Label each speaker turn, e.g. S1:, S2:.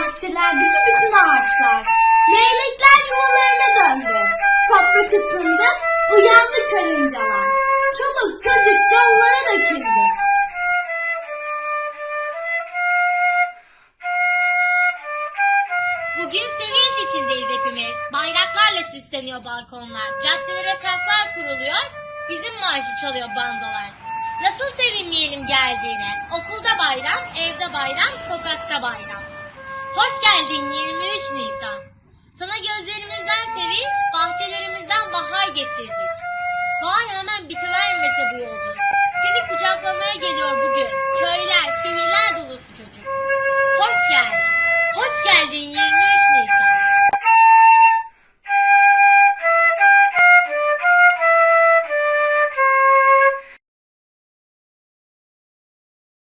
S1: bahçelerdeki bütün ağaçlar. Leylekler yuvalarına döndü. Toprak ısındı, uyandı karıncalar. Çoluk çocuk yollara döküldü.
S2: Bugün sevinç içindeyiz hepimiz. Bayraklarla süsleniyor balkonlar. Caddelere tanklar kuruluyor. Bizim maaşı çalıyor bandolar. Nasıl sevinmeyelim geldiğine? Okulda bayram, evde bayram, sokakta bayram. Geldin 23 Nisan. Sana gözlerimizden sevinç, bahçelerimizden bahar getirdik. Bahar hemen bitivermese bu yolculuk. Seni kucaklamaya geliyor bugün. Köyler, şehirler dolusu çocuk. Hoş geldin. Hoş geldin 23